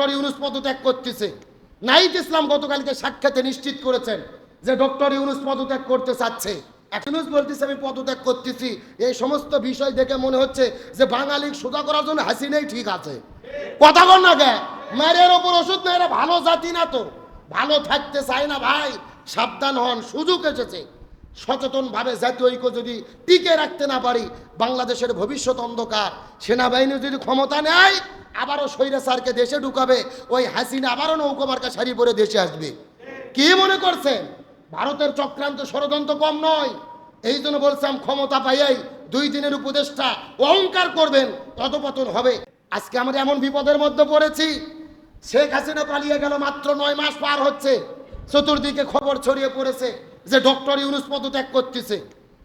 Doctor Yunus পদত্যাগ করতেছে। Night ইসলাম গতকালকে সাক্ষাতে নিশ্চিত করেছেন যে ডক্টর ইউনুস পদত্যাগ করতে চাচ্ছে। ইউনুস বলতেছে, আমি পদত্যাগ করতেছি। এই সমস্ত বিষয় দেখে মনে হচ্ছে যে বাঙালি সোজা করার জন্য হাসিনাই ঠিক আছে। কথা বল না গে। মায়ের ওপর ওষুধ না ভালো জাতি না তো। ভালো থাকতে চায় না ভাই। সাবধান হন। সুযোগ এসেছে। সচেতনভাবে জাতীয় ঐক্য যদি টিকে রাখতে না পারি, বাংলাদেশের ভবিষ্যৎ অন্ধকার। সেনাবাহিনী যদি ক্ষমতা নেয়, আবারও স্বৈরাচারকে দেশে ঢুকাবে, ওই হাসিনা আবারও নৌকোমার্কা শাড়ি পরে দেশে আসবে। কি মনে করছেন? ভারতের চক্রান্ত ষড়যন্ত্র কম নয়। এই জন্য বলছিলাম ক্ষমতা পাইয়াই দুই দিনের উপদেষ্টা অহংকার করবেন ততপতন হবে। আজকে আমরা এমন বিপদের মধ্যে পড়েছি, শেখ হাসিনা পালিয়ে গেল মাত্র নয় মাস পার হচ্ছে, চতুর্দিকে খবর ছড়িয়ে পড়েছে। যে ডক্টর ইউনুস পদত্যাগ করতেছে।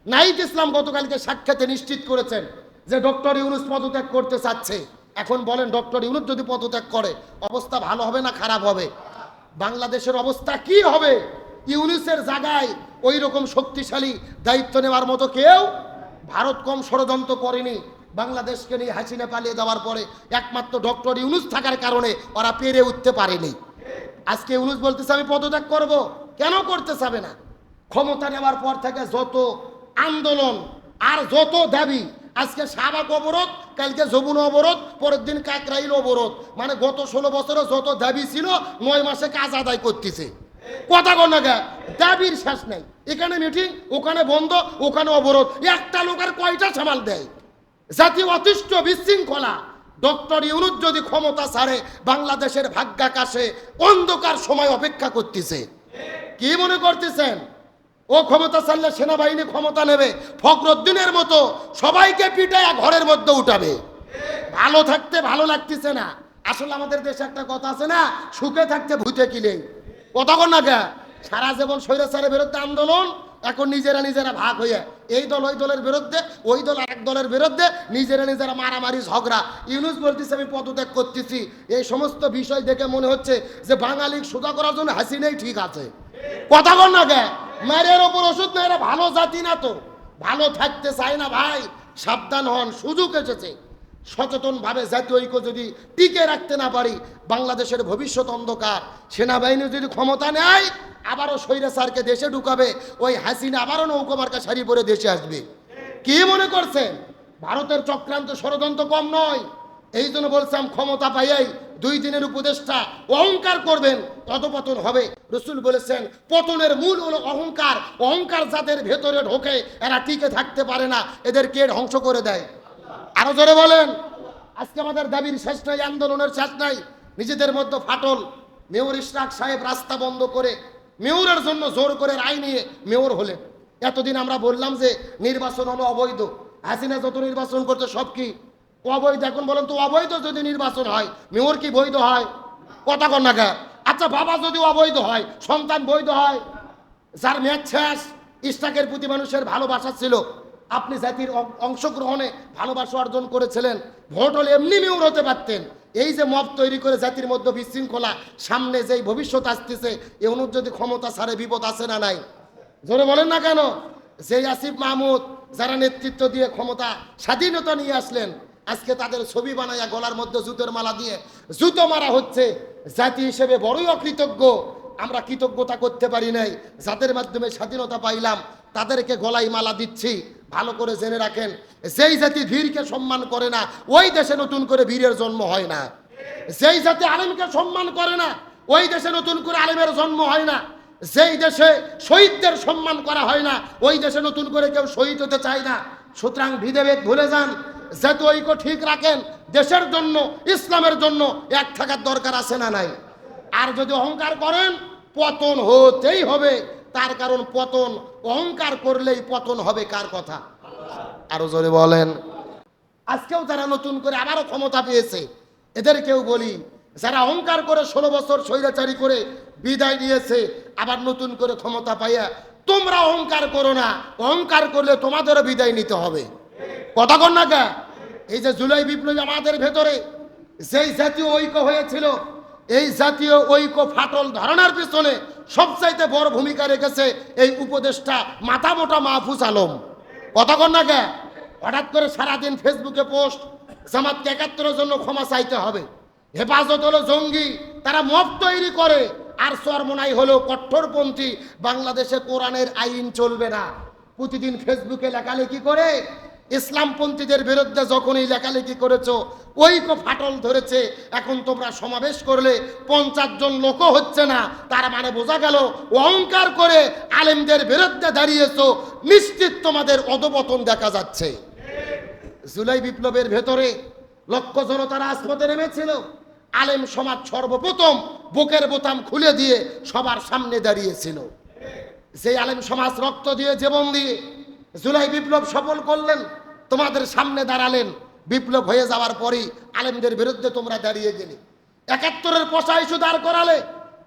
নাইট ইসলাম গতকালকে সাক্ষাতে নিশ্চিত করেছেন যে ডক্টর ইউনুস পদত্যাগ করতে চাচ্ছে। এখন বলেন, ডক্টর ইউনুস যদি পদত্যাগ করে, অবস্থা ভালো হবে না খারাপ হবে? বাংলাদেশের অবস্থা কি হবে? ইউনুসের জায়গায় ওই রকম শক্তিশালী দায়িত্ব নেওয়ার মতো কেউ ভারত কম ষড়যন্ত্র করেনি। বাংলাদেশকে নিয়ে হাসিনা পালিয়ে দেওয়ার পরে একমাত্র ডক্টর ইউনুস থাকার কারণে ওরা পেরে উঠতে পারেনি। আজকে ইউনুস বলতেছে, আমি পদত্যাগ করব। কেন করতে চাবে না? ক্ষমতা নেওয়ার পর থেকে যত আন্দোলন আর যত দাবি, আজকে শাহবাগ অবরোধ, কালকে যমুনা অবরোধ, পরের দিন কাকরাইল অবরোধ। মানে গত ষোলো বছরে যত দাবি ছিল, নয় মাসে কাজ আদায় করতেছে। কথা কর না গা, দাবির শেষ নাই। এখানে মিটিং ওখানে বন্ধ, ওখানে অবরোধ। একটা লোকের কয়টা সামাল দেয়? জাতি অতিষ্ঠ বিশৃঙ্খলা। ডক্টর ইউনুস যদি ক্ষমতা ছাড়ে, বাংলাদেশের ভাগ্যাকাশে অন্ধকার সময় অপেক্ষা করতেছে। কি মনে করতেছেন? ও ক্ষমতা ছাড়লে সেনাবাহিনী ক্ষমতা নেবে। ফখরুদ্দিনের মতো সবাইকে পিটায় ঘরের মধ্যে উঠাবে। ভালো থাকতে ভালো লাগতেছে না। আসলে আমাদের দেশে একটা কথা আছে না, সুখে থাকতে ভূতে কিলে কথা কতক্ষণ না কে? সারা জীবন স্বৈরাচারের বিরুদ্ধে আন্দোলন, এখন নিজেরা নিজেরা ভাগ হয়ে এই দল ওই দলের বিরুদ্ধে, ওই দল আরেক দলের বিরুদ্ধে নিজেরা নিজেরা মারামারি, ঝগড়া। ইউনুস বলতেছে, আমি পদত্যাগ করতেছি। এই সমস্ত বিষয় দেখে মনে হচ্ছে যে বাঙালি সোজা করার জন্য হাসিনাই ঠিক আছে। কথা বল না কে? মায়ের ওপর ওষুধ না এরা ভালো জাতি না তো। ভালো থাকতে চায় না ভাই, সাবধান হন, সুযোগ এসেছে। সচেতনভাবে জাতীয় ঐক্য যদি টিকে রাখতে না পারি, বাংলাদেশের ভবিষ্যৎ অন্ধকার। সেনাবাহিনী যদি ক্ষমতা নেয় আবারও স্বৈরাচারকে দেশে ঢুকাবে, ওই হাসিনা আবারও নৌকোমার্কা শাড়ি পরে দেশে আসবে। কি মনে করছেন? ভারতের চক্রান্ত ষড়যন্ত্র কম নয়। এই জন্য বলছিলাম ক্ষমতা পাইয়াই দুই দিনের উপদেষ্টা অহংকার করবেন ততপতন হবে। রসুল বলেছেন, পতনের মূল হলো অহংকার। অহংকার যাদের ভেতরে ঢোকে, এরা টিকে থাকতে পারে না। এদের কে ধ্বংস করে দেয়। আরও জোরে বলেন, আজকে আমাদের দাবির শেষ নাই, আন্দোলনের শেষ নাই। নিজেদের মধ্যে ফাটল। মেয়র ইশরাক সাহেব রাস্তা বন্ধ করে মেয়রের জন্য জোর করে রায় নিয়ে মেয়র হলেন। এতদিন আমরা বললাম যে, নির্বাচন হলো অবৈধ। হাসিনা যত নির্বাচন করতে সব কি অবৈধ, এখন বলেন তো অবৈধ যদি নির্বাচন হয়, মেয়র কি বৈধ হয়? কথা কর না? আচ্ছা বাবা যদি অবৈধ হয়, সন্তান বৈধ হয়, যার মেয়াদ শেষ, ইস্টাকের প্রতি মানুষের ভালোবাসা ছিল, আপনি জাতির অংশগ্রহণে ভালোবাসা অর্জন করেছিলেন, ভোট হলে এমনি মেয়র হতে পারতেন। এই যে মব তৈরি করে জাতির মধ্যে বিশৃঙ্খলা, সামনে যেই ভবিষ্যৎ আসতেছে, এ অনুর যদি ক্ষমতা ছাড়ে, বিপদ আছে না নাই? জোরে বলেন না কেন? সেই আসিফ মাহমুদ, যারা নেতৃত্ব দিয়ে ক্ষমতা, স্বাধীনতা নিয়ে আসলেন আজকে তাদের ছবি বানাইয়া গলার মধ্যে জুতোর মালা দিয়ে জুতো মারা হচ্ছে। জাতি হিসেবে বড়ই অকৃতজ্ঞ। আমরা কৃতজ্ঞতা করতে পারি নাই। যাদের মাধ্যমে স্বাধীনতা পাইলাম, তাদেরকে গলায় মালা দিচ্ছি। ভালো করে জেনে রাখেন, যেই জাতি ভীরকে সম্মান করে না, ওই দেশে নতুন করে বীরের জন্ম হয় না। যেই জাতি আলেমকে সম্মান করে না, ওই দেশে নতুন করে আলেমের জন্ম হয় না। যেই দেশে শহীদদের সম্মান করা হয় না, ওই দেশে নতুন করে কেউ শহীদ হতে চায় না। সুতরাং বিধেভেদ ভুলে যান। যেহেতু ঐক্য ঠিক রাখেন, দেশের জন্য, ইসলামের জন্য এক থাকার দরকার আছে না নাই? আর যদি অহংকার করেন, পতন হতেই হবে। তার কারণ পতন, অহংকার করলেই পতন হবে কার কথা? আরও জোরে বলেন। আজকেও যারা নতুন করে আবারও ক্ষমতা পেয়েছে এদেরকেও বলি, যারা অহংকার করে ষোলো বছর স্বৈরাচারী করে বিদায় নিয়েছে, আবার নতুন করে ক্ষমতা পাইয়া, তোমরা অহংকার করো না। অহংকার করলে তোমাদেরও বিদায় নিতে হবে। কথা কর না কে? এই যে জুলাই বিপ্লবী আমাদের ভেতরে যেই জাতীয় ঐক্য হয়েছিল, এই জাতীয় ঐক্য ফাটল ধারণার পিছনে সবচাইতে বড় ভূমিকা রেখেছে এই উপদেষ্টা মাথা মোটা মাহফুজ আলম। কর না কে? হঠাৎ করে সারাদিন ফেসবুকে পোস্ট, জামাতকে একাত্তরের জন্য ক্ষমা চাইতে হবে। হেফাজত হলো জঙ্গি, তারা মব তৈরি করে, আর সরমনাই হলো কঠোরপন্থী বাংলাদেশে কোরআনের আইন চলবে না। প্রতিদিন ফেসবুকে লেখালেখি করে ইসলামপন্থীদের বিরুদ্ধে যখনই লেখালেখি করেছ, ঐক্য ফাটল ধরেছে, এখন তোমরা সমাবেশ করলে পঞ্চাশ জন লোকও হচ্ছে না। তার মানে বোঝা গেল, অহংকার করে আলেমদের বিরুদ্ধে দাঁড়িয়েছো, নিশ্চিত তোমাদের অধপতন দেখা যাচ্ছে। জুলাই বিপ্লবের ভেতরে লক্ষ জনতা রাজপথে নেমেছিল। আলেম সমাজ সর্বপ্রথম বুকের বোতাম খুলে দিয়ে সবার সামনে দাঁড়িয়েছিল। সেই আলেম সমাজ রক্ত দিয়ে, জীবন দিয়ে জুলাই বিপ্লব সফল করলেন, তোমাদের সামনে দাঁড়ালেন। বিপ্লব হয়ে যাওয়ার পরই আলেমদের বিরুদ্ধে তোমরা দাঁড়িয়ে গেলে। একাত্তরের পশা ইস্যু দাঁড় করালে,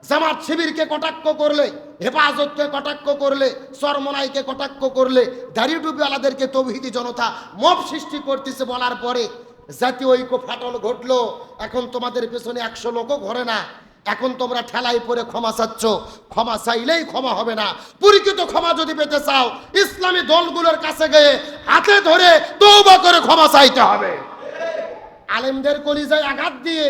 জামাত শিবিরকে কটাক্ষ করলে, হেফাজতকে কটাক্ষ করলে, সরমনাইকে কটাক্ষ করলে, দাড়িয়ে ডুবিওয়ালাদেরকে তৌহিদি জনতা মব সৃষ্টি করতেছে বলার পরে জাতীয় ঐক্য ফাটল ঘটলো। এখন তোমাদের পেছনে একশো লোকও ঘরে না। এখন তোমরা ঠেলাই পরে ক্ষমা চাচ্ছ। ক্ষমা চাইলেই ক্ষমা হবে না। পরিচিত ক্ষমা যদি পেতে চাও, ইসলামী দলগুলোর কাছে গিয়ে হাতে ধরে তৌবা করে ক্ষমা চাইতে হবে। আলেমদের কলিজায় আঘাত দিয়ে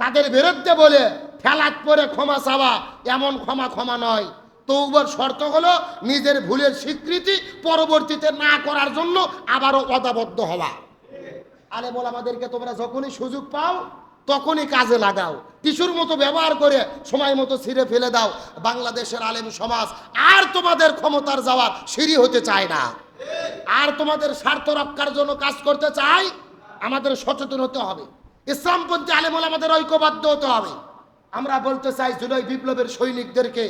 তাদের বিরুদ্ধে বলে ঠেলাত পরে ক্ষমা চাওয়া এমন ক্ষমা ক্ষমা নয়। তৌবার শর্ত হলো নিজের ভুলের স্বীকৃতি পরবর্তীতে না করার জন্য আবারও অদাবদ্ধ হওয়া। আলে বল আমাদেরকে তোমরা যখনই সুযোগ পাও তখনই কাজে লাগাও। টিস্যুর মতো ব্যবহার করে সময় মতো ছিঁড়ে ফেলে দাও। বাংলাদেশের আলেম সমাজ আর তোমাদের ক্ষমতার যাওয়ার সিঁড়ি হতে চায় না। আর তোমাদের স্বার্থ রক্ষার জন্য কাজ করতে চাই, আমাদের সচেতন হতে হবে। ইসলামপন্থী আলেমল আমাদের ঐক্যবদ্ধ হতে হবে। আমরা বলতে চাই, জুলাই বিপ্লবের সৈনিকদেরকে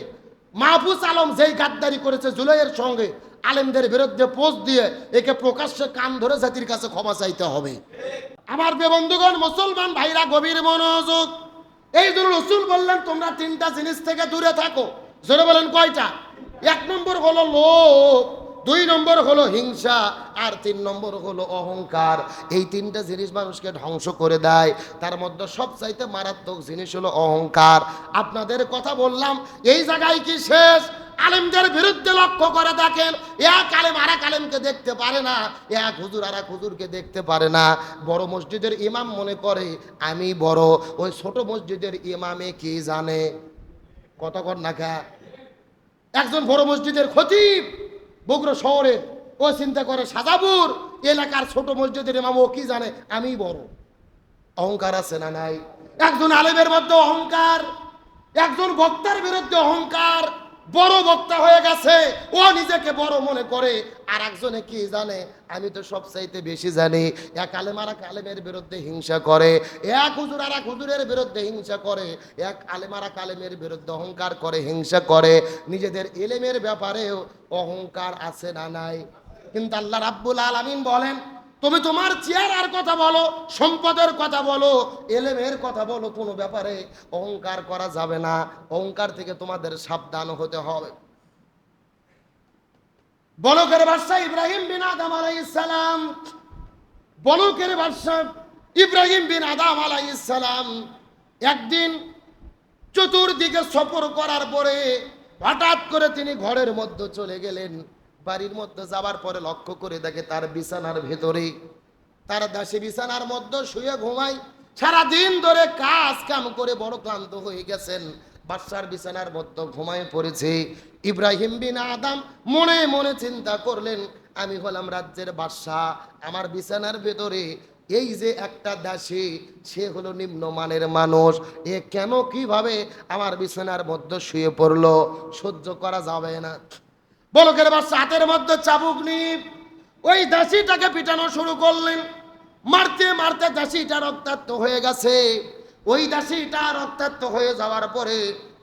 মাহফুজ আলম যেই গাদ্দারি করেছে জুলাইয়ের সঙ্গে আলেমদের বিরুদ্ধে পোস্ট দিয়ে একে প্রকাশ্যে কান ধরে জাতির কাছে ক্ষমা চাইতে হবে। আমার বন্ধুগণ, মুসলমান ভাইরা, গভীর মনোযোগ। এই জন্য রসুল বললেন, তোমরা তিনটা জিনিস থেকে দূরে থাকো। জোরে বলেন, কয়টা? এক নম্বর হলো লোভ। দুই নম্বর হলো হিংসা, আর তিন নম্বর হলো অহংকার। এই তিনটা জিনিস মানুষকে ধ্বংস করে দেয়। তার মধ্যে সবচাইতে মারাত্মক জিনিস হলো অহংকার। আপনাদের কথা বললাম, এই জায়গায় কি শেষ? আলেমদের বিরুদ্ধে লক্ষ্য করে দেখেন, এক আলেম আর এক আলেমকে দেখতে পারে না, এক হুজুর আর এক হুজুরকে দেখতে পারে না। বড় মসজিদের ইমাম মনে করে, আমি বড়। ওই ছোট মসজিদের ইমামে কি জানে? কতক্ষণ নাকা একজন বড় মসজিদের খতিব। বগুড়া শহরে ও চিন্তা করে সাজাপুর এলাকার ছোট মসজিদের ইমাম ও কি জানে? আমি বড়। অহংকার আছে না নাই? একজন আলেমের মধ্যে অহংকার, একজন বক্তার বিরুদ্ধে অহংকার বড় বক্তা হয়ে গেছে। ও নিজেকে বড় মনে করে। আর একজনে কি জানে? আমি তো সব চাইতে বেশি জানি। এক আলেম আর এক আলেমের বিরুদ্ধে হিংসা করে, এক হুজুর আর এক হুজুরের বিরুদ্ধে হিংসা করে, এক আলেমের বিরুদ্ধে অহংকার করে, হিংসা করে। নিজেদের এলেমের ব্যাপারেও অহংকার আছে না নাই। কিন্তু আল্লাহ রাব্বুল আলামিন বলেন তুমি তোমার চেয়ার কথা বলো, সম্পদের কথা বলো, এলেমের কথা বলো, কোনো ব্যাপারে অহংকার করা যাবে না। অহংকার থেকে তোমাদের সাবধান হতে হবে। বলকের বাদশাহ ইব্রাহিম বিন আদম আলাইসালাম বলকের বাদশাহ ইব্রাহিম বিন আদম আলাইসালাম একদিন চতুর্দিকে সফর করার পরে হঠাৎ করে তিনি ঘরের মধ্যে চলে গেলেন। বাড়ির মধ্যে যাবার পরে লক্ষ্য করে দেখে তার বিছানার ভেতরে, তার দাসী বিছানার মধ্যে শুয়ে ঘুমায়, সারাদিন ধরে কাজ কাম করে বড় ক্লান্ত হয়ে গেছেন। বাদশার বিছানার মধ্যে ঘুমায় পড়েছে। ইব্রাহিম বিন আদাম মনে মনে চিন্তা করলেন, আমি হলাম রাজ্যের বাদশাহ, আমার বিছানার ভেতরে এই যে একটা দাসী, সে হলো নিম্নমানের মানুষ, এ কেন কীভাবে আমার বিছানার মধ্যে শুয়ে পড়ল? সহ্য করা যাবে না। বলকের বাচ্চা হাতের মধ্যে চাবুক নিয়ে ওই দাসীটাকে পিটানো শুরু করলেন। মারতে মারতে দাসীটা রক্তাক্ত হয়ে গেছে। ওই দাসীটা রক্তাক্ত হয়ে যাওয়ার পরে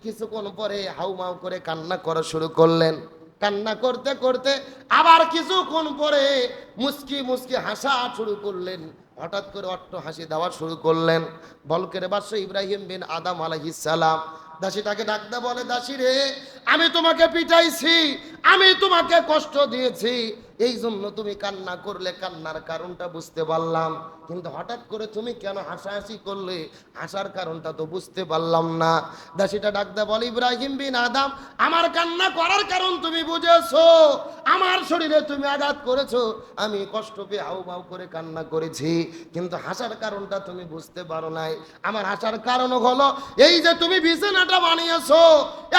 কিছুক্ষণ পরে হাউমাউ করে কান্না করা শুরু করলেন। কান্না করতে করতে আবার কিছুক্ষণ পরে মুস্কি মুস্কি হাসা শুরু করলেন। হঠাৎ করে অট্ট হাসি দেওয়া শুরু করলেন। বলকের বাদশা ইব্রাহিম বিন আদাম আলাইহিস সালাম দাসীটাকে ডাকতে বলে দাসী রে আমি তোমাকে পিটাইছি আমি তোমাকে কষ্ট দিয়েছি এই জন্য তুমি কান্না করলে কান্নার কারণটা বুঝতে পারলাম। কিন্তু হঠাৎ করে তুমি কেন হাসাহাসি করলে? হাসার কারণটা তো বুঝতে পারলাম না। দাসিটা ডাকতে বলে, ইব্রাহিম বিন আদাম, আমার কান্না করার কারণ তুমি বুঝেছ। আমার শরীরে তুমি আঘাত করেছ। আমি কষ্ট পেয়ে হাউ বাউ করে কান্না করেছি, কিন্তু হাসার কারণটা তুমি বুঝতে পারো নাই। আমার হাসার কারণ হলো, এই যে তুমি বিছানাটা বানিয়েছো,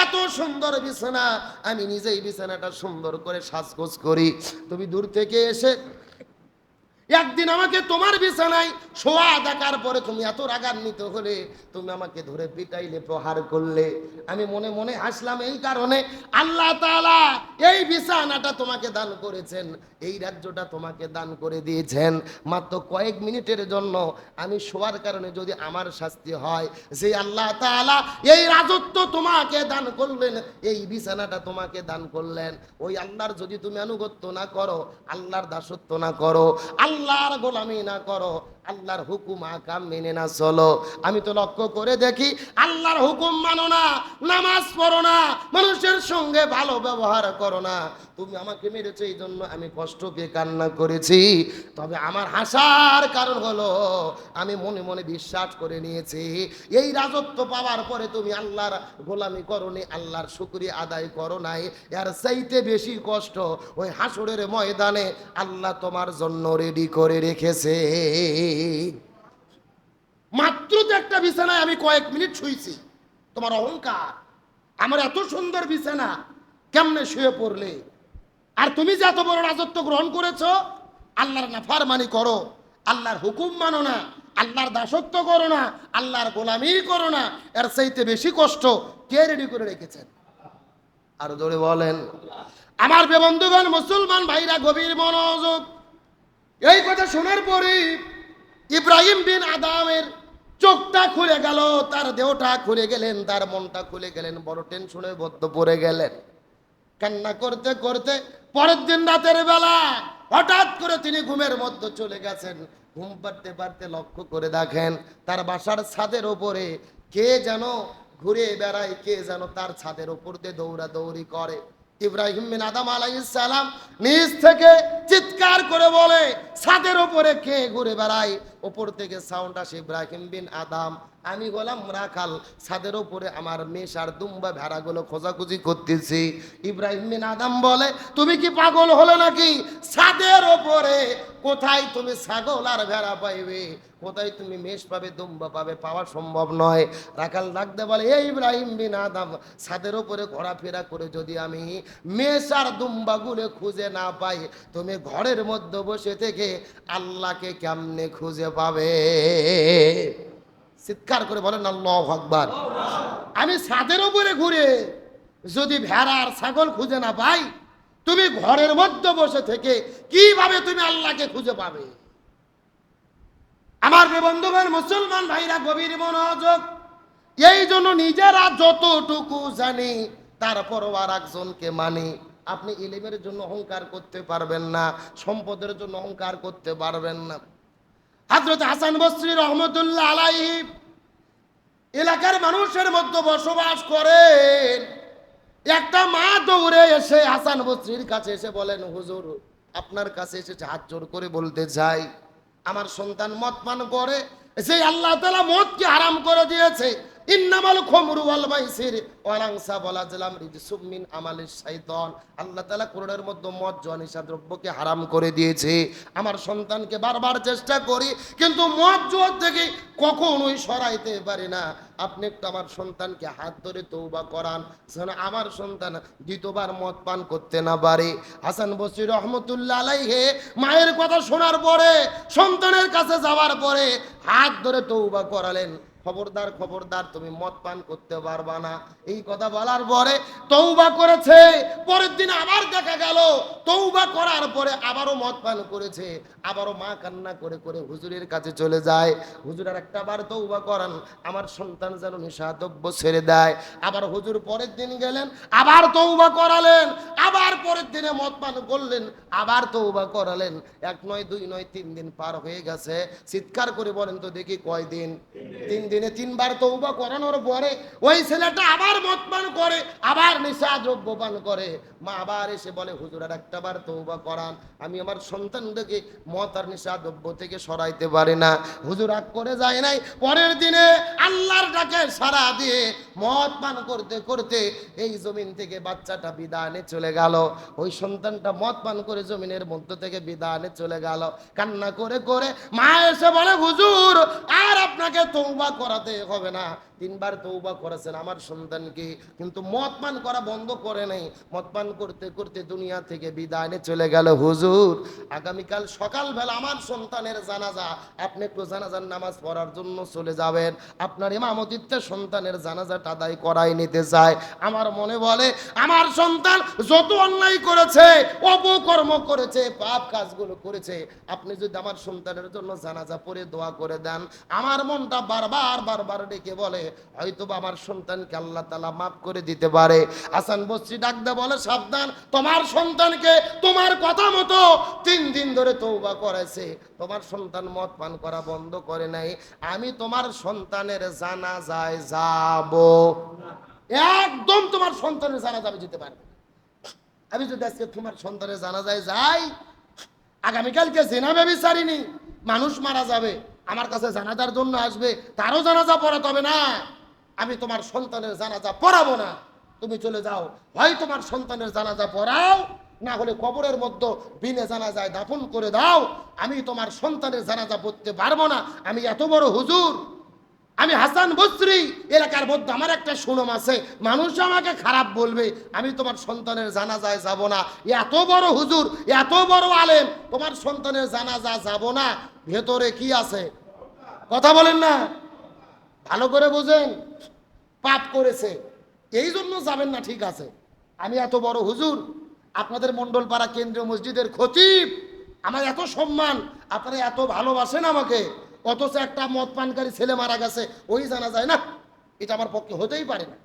এত সুন্দর বিছানা। আমি নিজেই বিছানাটা সুন্দর করে সাজগোজ করি। তুমি দূর থেকে এসে একদিন আমাকে তোমার বিছানায় শোয়া দেখার পরে তুমি এত রাগান্বিত হলে, তুমি আমাকে ধরে পিটাইলে, প্রহার করলে। আমি মনে মনে হাসলাম এই কারণে আল্লাহ তাআলা এই বিছানাটা তোমাকে দান করেছেন, এই রাজ্যটা তোমাকে দান করে দিয়েছেন। মাত্র কয়েক মিনিটের জন্য আমি শোয়ার কারণে যদি আমার শাস্তি হয়, যে আল্লাহ তাআলা এই রাজত্ব তোমাকে দান করলেন, এই বিছানাটা তোমাকে দান করলেন। ওই আল্লাহর যদি তুমি আনুগত্য না করো, আল্লাহর দাসত্ব না করো আল্লাহর গোলামি না করো। আল্লাহর হুকুম আকাম মেনে না, চলো। আমি তো লক্ষ্য করে দেখি, আল্লাহর হুকুম মানো না, নামাজ পড়ো না, মানুষের সঙ্গে ভালো ব্যবহার করো না। তুমি আমাকে মেরেছো এই জন্য আমি কষ্ট পেয়ে কান্না করেছি। তবে আমার হাসার কারণ হলো, আমি মনে মনে বিশ্বাস করে নিয়েছি, এই রাজত্ব পাওয়ার পরে তুমি আল্লাহর গোলামি করো নি, আল্লাহর শুক্রিয়া আদায় করো নাই। এর চাইতে বেশি কষ্ট ওই হাসুরের ময়দানে আল্লাহ তোমার জন্য রেডি করে রেখেছে। মাত্র তো একটা বিছানায় আমি কয়েক মিনিট শুইছি। তোমার অহংকার। আমার এত সুন্দর বিছানা, কেমনে শুয়ে পড়লে? আর তুমি যে এত বড় রাজত্ব গ্রহণ করেছ, আল্লাহর নাফারমানি করো। আল্লাহর হুকুম মানো না, আল্লাহর দাসত্ব করো না, আল্লাহর গোলামি করো না। এর চাইতে বেশি কষ্ট কে রেডি করে রেখেছেন? আর জোরে বলেন। আমার বেবন্ধুগণ মুসলমান ভাইরা, গভীর মনোযোগ। এই কথা শোনার পরে ইব্রাহিম বিন আদামের চোখটা খুলে গেল, তার দেহটা খুলে গেলেন, তার মনটা খুলে গেলেন, বড় টেনশনে বদ্ধ পড়ে গেলেন। কান্না করতে করতে পরের দিন রাতের বেলা হঠাৎ করে তিনি ঘুমের মধ্যে চলে গেছেন। ঘুম পাড়তে পারতে লক্ষ্য করে দেখেন, তার বাসার ছাদের ওপরে কে যেন ঘুরে বেড়ায়, কে যেন তার ছাদের ওপর দিয়ে দৌড়া দৌড়ি করে। ইব্রাহিম বিন আদম সালাম নিজ থেকে চিৎকার করে বলে, ছাদের ওপরে কে ঘুরে বেড়ায়? ওপর থেকে সাউন্ড আসে, ইব্রাহিম বিন আদাম, আমি গলাম রাখাল। ছাদের ওপরে আমার মেষ আর দুম্বা ভেড়াগুলো খোঁজাখুঁজি করতেছি। ইব্রাহিম বিন আদাম বলে, তুমি কি পাগল হলো নাকি? ছাদের ওপরে কোথায় তুমি ছাগল আর ভেড়া পাইবে? কোথায় তুমি মেষ পাবে দুম্বা পাবে? পাওয়া সম্ভব নয়। রাখাল ডাকতে বলে এই ইব্রাহিম বিন আদাম, ছাদের ওপরে ঘোরাফেরা করে যদি আমি মেষ আর দুম্বাগুলো খুঁজে না পাই, তুমি ঘরের মধ্যে বসে থেকে আল্লাহকে কেমনে খুঁজে পাবে? চিৎকার করে বলেন, আল্লাহ আকবার। আমি ছাদের উপরে ঘুরে যদি ভেড়া আর ছাগল খুঁজে না পাই তুমি ঘরের মধ্যে বসে থেকে কীভাবে তুমি আল্লাহকে খুঁজে পাবে? আমার বন্ধুগণ, মুসলমান ভাইরা, গভীর মনোযোগ। এই জন্য নিজেরা যতটুকু জানি তারপরও আর একজনকে মানি। আপনি ইলিমের জন্য অহংকার করতে পারবেন না, সম্পদের জন্য অহংকার করতে পারবেন না। হাজরত হাসান বস্রী রহমতুল্লাহ আলাইহি এলাকার মানুষের মধ্যে বসবাস করেন। একটা মা দৌড়ে এসে হাসান বস্ত্রীর কাছে এসে বলেন, হুজুর, আপনার কাছে এসে হাত জোর করে বলতে চাই আমার সন্তান মদ পান করে, সেই আল্লাহ তালা মদকে আরাম করে দিয়েছে। ইন্নামাল খমরু ওয়ালাংসা বলা জেলাম আল্লাহ কোরআনের মধ্যে মদ জোয়া দ্রব্যকে হারাম করে দিয়েছে। আমার সন্তানকে বারবার চেষ্টা করি, কিন্তু মদ থেকে কখনোই সরাইতে পারি না। আপনি একটু আমার সন্তানকে হাত ধরে তৌবা করান, যেন আমার সন্তান দ্বিতীয়বার মদ পান করতে না পারে। হাসান বসির রহমতুল্লাহ আলাইহে মায়ের কথা শোনার পরে, সন্তানের কাছে যাওয়ার পরে হাত ধরে তৌবা করালেন। খবরদার খবরদার, তুমি মদ পান করতে পারবা না। এই কথা বলার পরে তৌবা করেছে, পরের দিন আবার দেখা গেল তৌবা করার পরে আবারও মদ পান করেছে, আবারও মা কান্না করে করে হুজুরের কাছে চলে যায়। হুজুর আর একটা বার তৌবা করান, আমার সন্তান যেন নিষাদব্য ছেড়ে দেয়। আবার হুজুর পরের দিন গেলেন, আবার তৌবা করালেন, আবার পরের দিনে মদ পান করলেন, আবার তৌবা করালেন। এক নয়, দুই নয়, তিন দিন পার হয়ে গেছে। চিৎকার করে বলেন তো দেখি কয় দিন তিন দিন দিনে তিনবার তৌবা করানোর পরে ওই ছেলেটা আবার মদ পান করে, আবার নেশা দ্রব্য পান করে। মা আবার এসে বলে, হুজুর, আর একটা বার তৌবা করান। আমি আমার সন্তানটাকে মদ আর নেশা দ্রব্য থেকে সরাইতে পারি না। হুজুর রাগ করে যায় নাই। পরের দিনে আল্লাহর ডাকে সারা দিয়ে মদ পান করতে করতে এই জমিন থেকে বাচ্চাটা বিদানে চলে গেল। ওই সন্তানটা মদ পান করে জমিনের মধ্য থেকে বিদানে চলে গেল। কান্না করে করে মা এসে বলে, হুজুর, আর আপনাকে তৌবা করাতে হবে না। তিনবার তৌবা করেছেন আমার সন্তানকে। কিন্তু মদ পান করা বন্ধ করে নেই। মদ পান করতে করতে দুনিয়া থেকে বিদায় চলে গেল। হুজুর, আগামীকাল সকালবেলা আমার সন্তানের জানাজা। আপনি একটু জানাজার নামাজ পড়ার জন্য চলে যাবেন। আপনার ইমামতিত্বে সন্তানের জানাজাটা আদায় করাই নিতে চায়। আমার মনে বলে, আমার সন্তান যত অন্যায় করেছে, অপকর্ম করেছে, পাপ কাজগুলো করেছে, আপনি যদি আমার সন্তানের জন্য জানাজা পড়ে দোয়া করে দেন, আমার মনটা বারবার বারবার ডেকে বলে হয়তো আমার সন্তানকে আল্লাহ তালা মাফ করে দিতে পারে। আসান বস্রি ডাকদা বলে, সাবধান, তোমার সন্তানকে তোমার কথা মতো তিন দিন ধরে তৌবা করেছে। তোমার সন্তান মদ পান করা বন্ধ করে নাই। আমি তোমার সন্তানের জানা যায় যাব। একদম তোমার সন্তানের জানা যাবে যেতে পারবে আমি যদি আজকে তোমার সন্তানের জানা যায় যাই, আগামীকালকে জেনাবে বিচারিনি মানুষ মারা যাবে। আমার কাছে জানাজার জন্য আসবে, তারও জানাজা পড়াতে হবে না। আমি তোমার সন্তানের জানাজা পড়াবো না। তুমি চলে যাও। হয় তোমার সন্তানের জানাজা পড়াও, না হলে কবরের মধ্যে বিনে জানাজায় দাফন করে দাও। আমি তোমার সন্তানের জানাজা পড়তে পারব না। আমি এত বড় হুজুর। আমি হাসান বস্রি, এলাকার মধ্যে আমার একটা সুনাম আছে। মানুষ আমাকে খারাপ বলবে, আমি তোমার সন্তানের জানাজায় যাব না। এত বড় হুজুর, এত বড় আলেম, তোমার সন্তানের জানাজা যাব না। ভেতরে কি আছে? কথা বলেন না। ভালো করে বুঝেন। পাপ করেছে। এই জন্য যাবেন না, ঠিক আছে। আমি এত বড় হুজুর, আপনাদের মণ্ডলপাড়া কেন্দ্রীয় মসজিদের খতিব, আমার এত সম্মান, আপনারা এত ভালোবাসেন আমাকে। অথচ একটা মদ পানকারী ছেলে মারা গেছে, ওই জানা যায় না। এটা আমার পক্ষে হতেই পারে না।